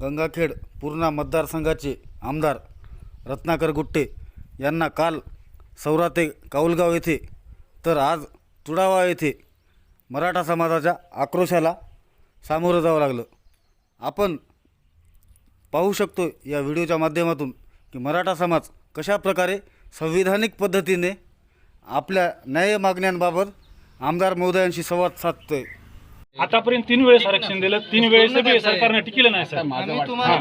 गंगाखेड पूर्णा मतदारसंघाचे आमदार रत्नाकर गुट्टे यांना काल सौराते काऊलगाव येथे तर आज तुडावा येथे मराठा समाजाच्या आक्रोशाला सामोरं जावं लागलं. आपण पाहू शकतो या व्हिडिओच्या माध्यमातून की मराठा समाज कशा प्रकारे संविधानिक पद्धतीने आपल्या न्याय मागण्यांबाबत आमदार महोदयांशी संवाद साधतो आहे आतापर्यंत तीन वेळेस आरक्षण दिलं तीन वेळेस बी सरकारनं टिकलं नाही सर. हा,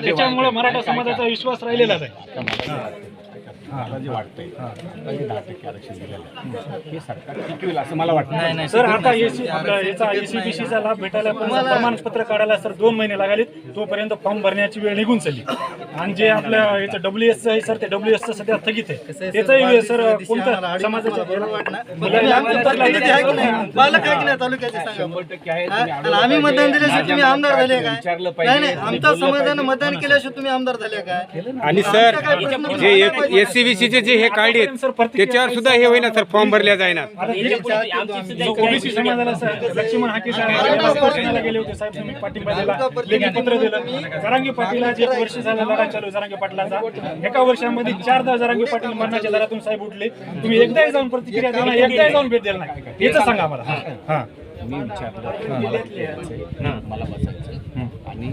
त्याच्यामुळे मराठा समाजाचा विश्वास राहिलेलाच आहे. मला जे वाटतंय. दहा टक्के आरक्षण दिलेलं आहे. हे सरकार टिकवेल असं मला वाटतं. सर आता याचा एसीबीसीचा लाभ भेटायला प्रमाणपत्र काढायला सर दोन महिने लागले तोपर्यंत फॉर्म भरण्याची वेळ निघून चालली. आणि जे आपल्या याचं डब्ल्यू एस आहे सर ते डब्ल्यू एस सध्या स्थगित आहे. त्याचाही सर कोणत्या समाजाच्या हा? आम्ही. मतदान दिल्याशिवाय तुम्ही आमदार झाले काय? विचारलं नाही नाही आमच्या समाजानं. मतदान केल्याशिवाय तुम्ही आमदार झाले काय? आणि सर काय प्रश्न जे एस सी बी सीचे जे हे काढलेत त्याच्यावर सुद्धा हे होईना सर फॉर्म भरल्या जाईना ओबीसी समाजाला सर लक्ष्मण हाके साहेब उपोषणाला गेले होते साहेब तुम्ही पाठिंबा दिला. लेखी पत्र दिलं. जरांगे जे एक वर्ष झालं लढा चालू आहे जरांगे पाटलाचा. एका वर्षामध्ये चारदा जरांगे पाटील मरणाच्या दरातून साहेब उठले. तुम्ही एकदाही जाऊन प्रतिक्रिया दिला नाही एकदाही जाऊन भेट दिला नाही याचं सांगा आम्हाला. हा. मी विचारलं मला बसायचं. आणि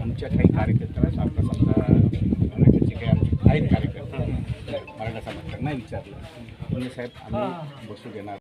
आमच्या काही कार्यकर्त्यांना आपला समजा मराठीचे काही आमचे आहेत कार्यकर्ते. मराठा समाज त्यांना विचारलं. म्हणजे साहेब आम्ही बसू देणार